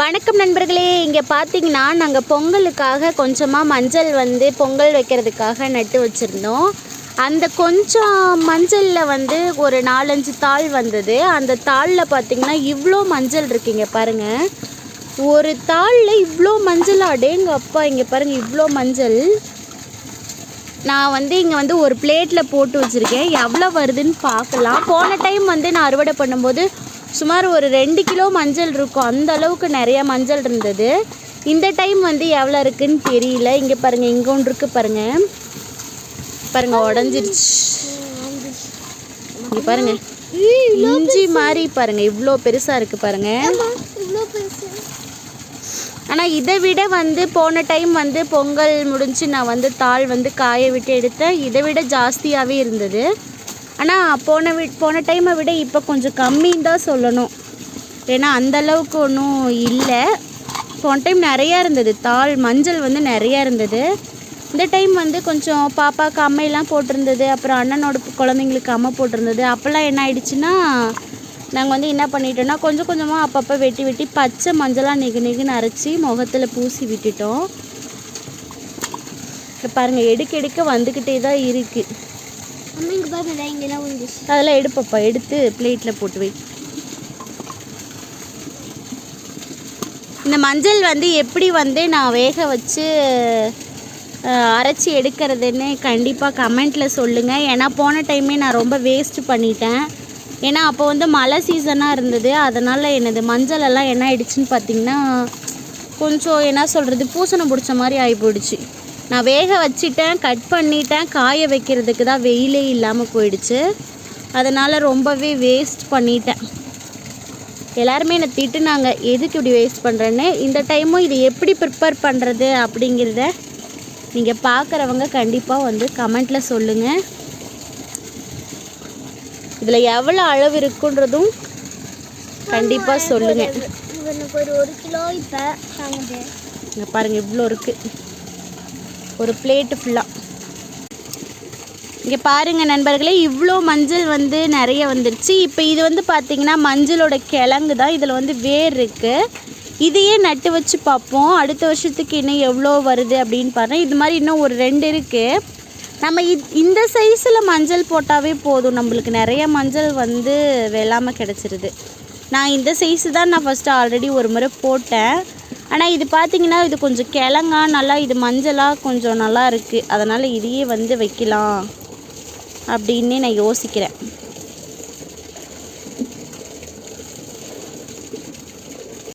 வணக்கம் நண்பர்களே. இங்கே பார்த்தீங்கன்னா நாங்கள் பொங்கலுக்காக கொஞ்சமாக மஞ்சள் வந்து பொங்கல் வைக்கிறதுக்காக நட்டு வச்சுருந்தோம். அந்த கொஞ்சம் மஞ்சளில் வந்து ஒரு நாலஞ்சு தாள் வந்தது. அந்த தாளில் பார்த்தீங்கன்னா இவ்வளோ மஞ்சள் இருக்குங்க பாருங்கள் ஒரு தாளில் இவ்வளோ மஞ்சள் அடேங்க அப்பா இங்கே பாருங்கள் இவ்வளோ மஞ்சள். நான் வந்து இங்கே வந்து ஒரு பிளேட்டில் போட்டு வச்சுருக்கேன். எவ்வளோ வருதுன்னு பார்க்கலாம் போன டைம் வந்து நான் அறுவடை பண்ணும்போது சுமார் ஒரு ரெண்டு கிலோ மஞ்சள் இருக்கும். அந்த அளவுக்கு நிறைய மஞ்சள் இருந்தது. இந்த டைம் வந்து எவ்வளோ இருக்குன்னு தெரியல. இங்கே பாருங்கள் இங்கே ஒன்று இருக்குது பாருங்கள் பாருங்கள் உடஞ்சிருச்சு. இங்கே பாருங்கள் இஞ்சி மாதிரி பாருங்கள் இவ்வளோ பெருசாக இருக்குது பாருங்கள் ஆனால் இதை விட வந்து போன டைம் வந்து பொங்கல் முடிஞ்சு நான் வந்து தாள் வந்து காய விட்டு எடுத்தேன். இதை விட ஜாஸ்தியாகவே இருந்தது. ஆனால் போன வி போன டைமை விட இப்போ கொஞ்சம் கம்மின்னு தான் சொல்லணும். ஏன்னா அந்த அளவுக்கு ஒன்றும் இல்லை. போன டைம் நிறையா இருந்தது. தாள் மஞ்சள் வந்து நிறையா இருந்தது. இந்த டைம் வந்து கொஞ்சம் பாப்பாவுக்கு அம்மையெல்லாம் போட்டிருந்தது. அப்புறம் அண்ணனோட குழந்தைங்களுக்கு அம்மை போட்டிருந்தது. அப்போல்லாம் என்ன ஆயிடுச்சுன்னா நாங்கள் வந்து என்ன பண்ணிட்டோம்னா கொஞ்சம் கொஞ்சமாக அப்பப்போ வெட்டி வெட்டி பச்சை மஞ்சளாக நெகு நெகுன்னு அரைச்சி முகத்தில் பூசி விட்டுட்டோம். பாருங்கள் எடுக்க எடுக்க வந்துக்கிட்டே தான் இருக்குது அதெல்லாம் எடுப்பப்பா எடுத்து பிளேட்டில் போட்டு வை. இந்த மஞ்சள் வந்து எப்படி வந்து நான் வேக வச்சு அரைச்சி எடுக்கிறதுன்னு கண்டிப்பாக கமெண்ட்டில் சொல்லுங்கள் ஏன்னா போன டைமே நான் ரொம்ப வேஸ்ட் பண்ணிட்டேன். ஏன்னா அப்போ வந்து மழை சீசனாக இருந்தது. அதனால் எனது மஞ்சளெல்லாம் என்ன ஆயிடுச்சுன்னு பார்த்தீங்கன்னா கொஞ்சம் என்ன சொல்கிறது பூசணம் பிடிச்ச மாதிரி ஆகி போயிடுச்சு நான் வேக வச்சிட்டேன் கட் பண்ணிட்டேன் காய வைக்கிறதுக்கு தான் வெயிலே இல்லாமல் போயிடுச்சு. அதனால் ரொம்பவே வேஸ்ட் பண்ணிட்டேன். எல்லாருமே என்னை திட்டுனாங்க எதுக்கு இப்படி வேஸ்ட் பண்ணுறேன்னு இந்த டைமும் இது எப்படி ப்ரிப்பேர் பண்ணுறது அப்படிங்கிறத நீங்கள் பார்க்குறவங்க கண்டிப்பாக வந்து கமெண்ட்டில் சொல்லுங்கள் இதில் எவ்வளோ அளவு இருக்குன்றதும் கண்டிப்பாக சொல்லுங்கள் ஒரு கிலோ இப்போ பாருங்கள் இவ்வளோ இருக்குது ஒரு பிளேட்டு ஃபுல்லாக இங்கே பாருங்கள் நண்பர்களே இவ்வளோ மஞ்சள் வந்து நிறைய வந்துருச்சு. இப்போ இது வந்து பார்த்திங்கன்னா மஞ்சளோட கிழங்கு தான். இதில் வந்து வேர் இருக்குது இதையே நட்டு வச்சு பார்ப்போம். அடுத்த வருஷத்துக்கு இன்னும் எவ்வளோ வருது அப்படின்னு பாருங்கள் இது மாதிரி இன்னும் ஒரு ரெண்டு இருக்குது நம்ம இந்த சைஸில் மஞ்சள் போட்டாவே போதும். நம்மளுக்கு நிறைய மஞ்சள் வந்து வெள்ளாமல் கிடச்சிருது. நான் இந்த சைஸு தான் நான் ஃபஸ்ட்டு ஆல்ரெடி ஒரு முறை போட்டேன். ஆனால் இது பார்த்தீங்கன்னா இது கொஞ்சம் கிழங்கா நல்லா இது மஞ்சளாக கொஞ்சம் நல்லா இருக்குது அதனால் இதையே வந்து வைக்கலாம். அப்படின்னு நான் யோசிக்கிறேன்.